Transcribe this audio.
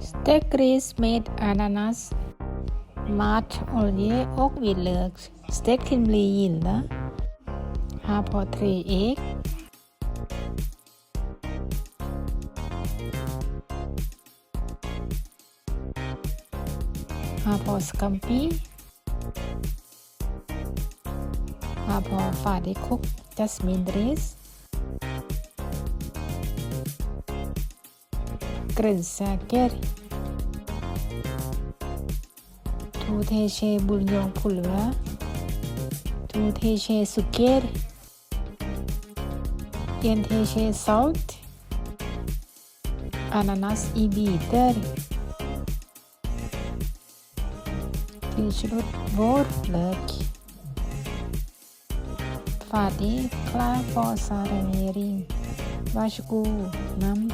Stekris med ananas matolja och vitlök. Stek till bli gilla. Ha på tre e. ägg. Ha på scampi. Ha på färdigkokt jasminris. Grönsaker. Två tesked buljongpulver. Två tesked socker. En tesked salt. Ananas i bitar. Tillslut vår lök. Färdig, klar för servering. Nam, nam, nam.